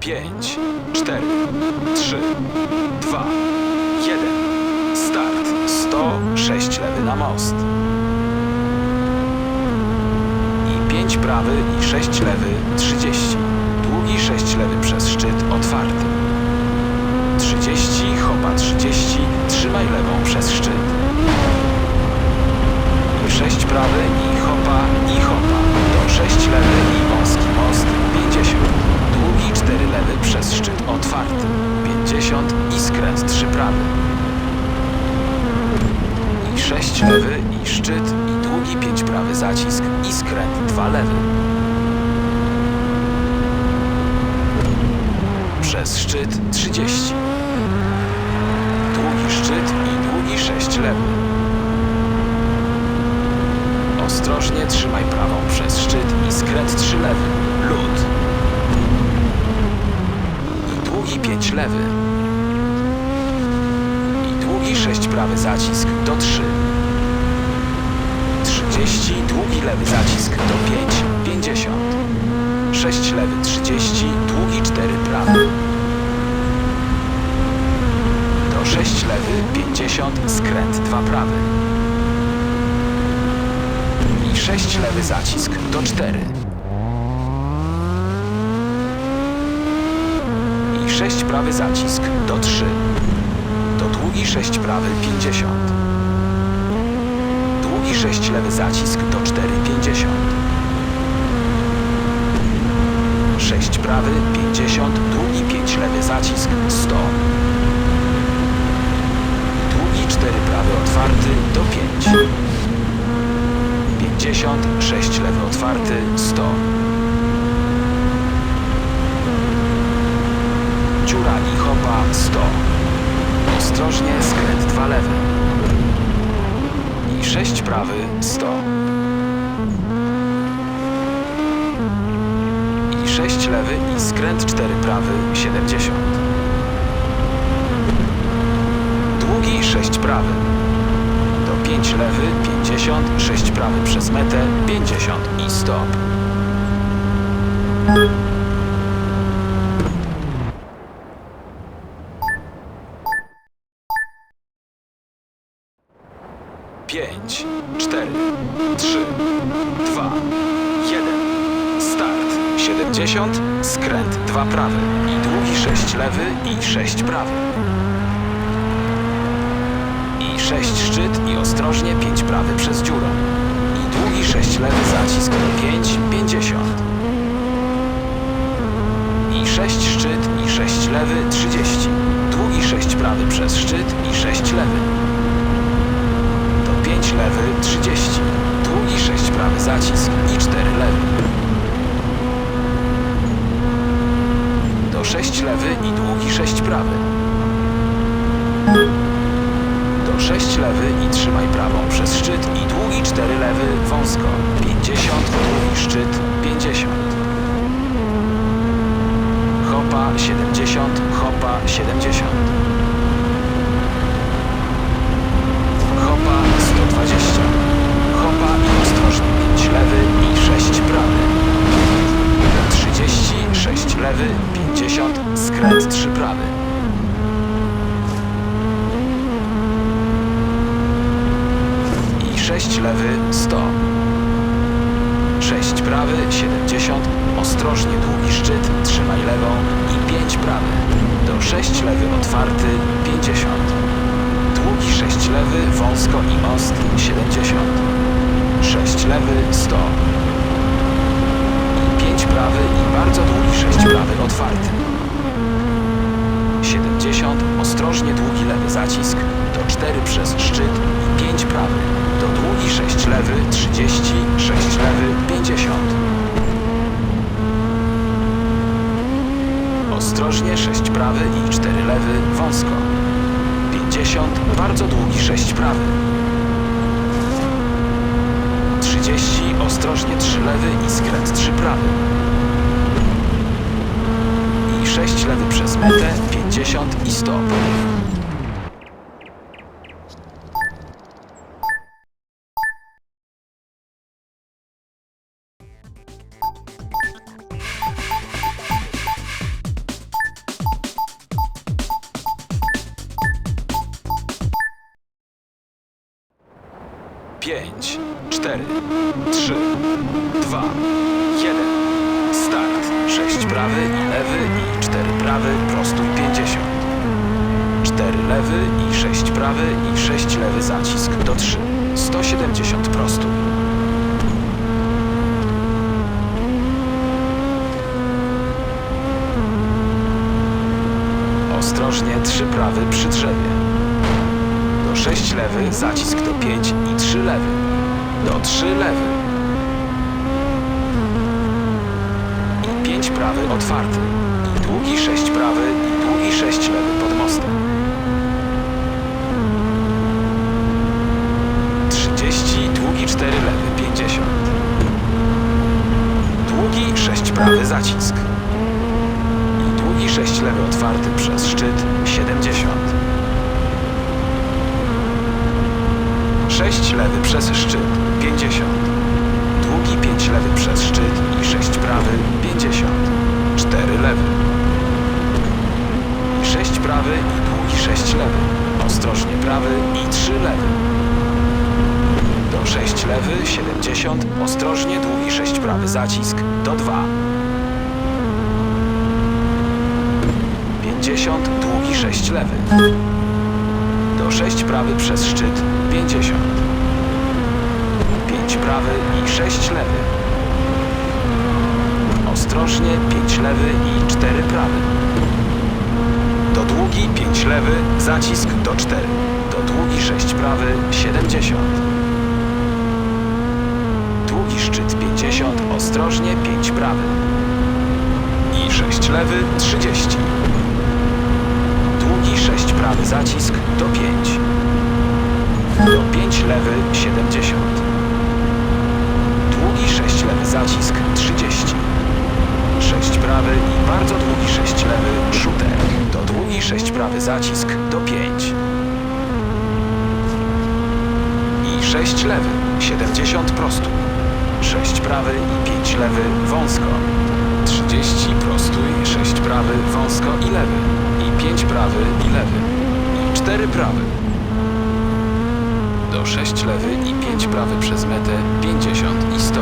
5, 4, 3, 2, 1. Start. 106 lewy na most. I 5 prawy i 6 lewy 30. Długi 6 lewy przez szczyt otwarty. 30, hopa 30, trzymaj lewą przez szczyt. I 6 prawy i hopa i hopa. Do 6 lewy i wąski most 50. Długi 4 lewy przez szczyt otwarty. 50 i skręt 3 prawy. I 6 lewy i szczyt i długi 5 prawy zacisk i skręt 2 lewy. Przez szczyt 30. Długi szczyt i długi 6 lewy. Ostrożnie trzymaj prawą przez szczyt i skręt 3 lewy. Lód. I długi 5 lewy. I długi 6 prawy zacisk do 3. 30, długi lewy zacisk do 5, 50. 6 lewy 30, długi 4 prawy. Do 6 lewy 50, skręt 2 prawy. I 6 lewy zacisk do 4. I 6 prawy zacisk do 3. Do długi 6 prawy 50. Długi 6 lewy zacisk do 4 50. 6 prawy 50, długi 5 lewy zacisk 100. Długi 4 prawy otwarty do 5. 50, 6 lewy otwarty 100. Dziura i hopa 100. Ostrożnie skręt 2 lewy. I 6 prawy 100. I 6 lewy i skręt 4 prawy 70. Długi 6 prawy. Do 5 lewy 50, 6 prawy przez metę 50 i stop. Pięć, cztery, trzy, dwa, jeden. Start. 70, skręt 2 prawy i długi 6 lewy i 6 prawy. I 6 szczyt i ostrożnie 5 prawy przez dziurę. I długi 6 lewy zacisk 5, 50. I 6 szczyt i 6 lewy 30. Długi 6 prawy przez szczyt i 6 lewy. Do 5 lewy 30. Długi 6 prawy zacisk i 4 lewy. Do 6 lewy i długi 6 prawy. Do 6 lewy i trzymaj prawą przez szczyt i długi 4 lewy wąsko. 50, długi szczyt 50. Hopa 70, hopa 70. Hopa 120. Hopa i ostrożnie 5 lewy i 6 prawy. 30, 6 lewy, 50, skręt 3 prawy. I 6 lewy, 100. 6 prawy, 70, ostrożnie długi szczyt, trzymaj lewą i 5 prawy. Do 6 lewy otwarty, 50. Długi 6 lewy, wąsko i most, 70. 6 lewy, 100. 5 prawy i bardzo długi 6 prawy otwarty. 70, ostrożnie długi lewy zacisk, do 4 przez szczyt i 5 prawy, do długi 6 lewy 30, 6 lewy 50. Ostrożnie 6 prawy i 4 lewy wąsko. 50, bardzo długi 6 prawy. 30, ostrożnie 3 lewy i skręt 3 prawy. I 6 lewy przez metę, 50 i stop. 5, 4, 3, 2, 1. Start. 6 prawy i lewy i 4 prawy, prostój 50. 4 lewy i 6 prawy i 6 lewy zacisk do 3. 170 prostój. Ostrożnie 3 prawy przy drzewie. Do 6 lewy, zacisk do 5 i 3 lewy. Do 3 lewy. I 5 prawy otwarty. I długi 6 prawy i długi 6 lewy pod mostem. 30, długi 4 lewy 50. Długi 6 prawy zacisk. I długi 6 lewy otwarty przez szczyt 70. 6 lewy przez szczyt 50. Długi 5 lewy przez szczyt i 6 prawy 50. 4 lewy. I 6 prawy i długi 6 lewy. Ostrożnie prawy i 3 lewy. Do 6 lewy 70. Ostrożnie długi 6 prawy zacisk do 2. 50, długi 6 lewy. Do 6 prawy przez szczyt 50. 5 prawy i 6 lewy. Ostrożnie 5 lewy i 4 prawy. Do długi 5 lewy, zacisk do 4. Do długi 6 prawy 70. Długi szczyt 50, ostrożnie 5 prawy. I 6 lewy 30. Długi 6 prawy zacisk do 5. Do 5 lewy 70. Długi 6 lewy zacisk 30. 6 prawy i bardzo długi 6 lewy shooter. Do długi 6 prawy zacisk do 5. I 6 lewy 70 prostój. 6 prawy i 5 lewy wąsko. 30 prostój, 6 prawy wąsko i lewy. I 5 prawy i lewy. I 4 prawy. Do 6 lewy i 5 prawy przez metę 50 i 100.